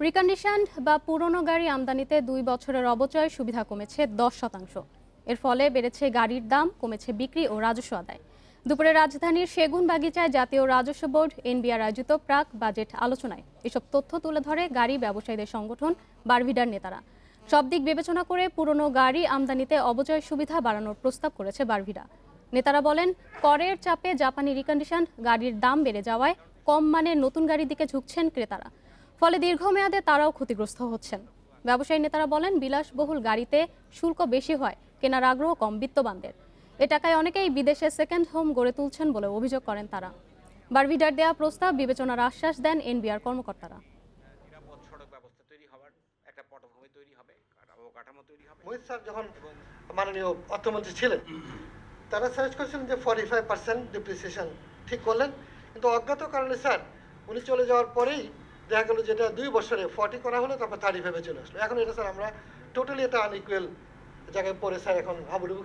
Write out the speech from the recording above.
রিকন্ডিশনড বা পুরনো গাড়ি আমদানিতে দুই বছরের অবচয় সুবিধা কমেছে দশ শতাংশ। এর ফলে বেড়েছে গাড়ির দাম, কমেছে বিক্রি ও রাজস্ব আদায়। দুপুরে রাজধানীর সেগুন বাগিচায় জাতীয় রাজস্ব বোর্ড, এনবিআর আয়োজিত প্রাক বাজেট আলোচনায় এসব তথ্য তুলে ধরে গাড়ি ব্যবসায়ীদের সংগঠন বারভিডার নেতারা। সব দিক বিবেচনা করে পুরনো গাড়ি আমদানিতে অবচয় সুবিধা বাড়ানোর প্রস্তাব করেছে বারভিডা নেতারা বলেন করের চাপে জাপানি রিকন্ডিশন গাড়ির দাম বেড়ে যাওয়ায় কম মানের নতুন গাড়ির দিকে ঝুঁকছেন ক্রেতারা। ফলে দীর্ঘমেয়াদে তারাও ক্ষতিগ্রস্ত হচ্ছেন। ব্যবসায়ী নেতারা বলেন, বিলাসবহুল গাড়িতে শুল্ক বেশি হয়, কেনার আগ্রহ কম বিত্তবানদের। এ টাকায় অনেকেই বিদেশে সেকেন্ড হোম গড়ে তুলছেন বলে অভিযোগ করেন তারা। বারভিডার দেয়া প্রস্তাব, বিবেচনার আশ্বাস দেন এনবিআর কর্মকর্তারা। তৈরি করেছিলেন যে ফর্টি ফাইভ পার্সেন্ট ডিপ্রিসিয়েশন ঠিক করলেন। কিন্তু অজ্ঞাত কারণে স্যার, উনি চলে যাওয়ার পরেই দেখা গেলো যেটা দুই বছরে ফর্টি করা হলো, তারপর থার্টি ফাইভে চলে আসলো। এখন এটা স্যার আমরা টোটালি এটা আনইকুয়াল জায়গায় পরে স্যার, এখন হাবুডুবু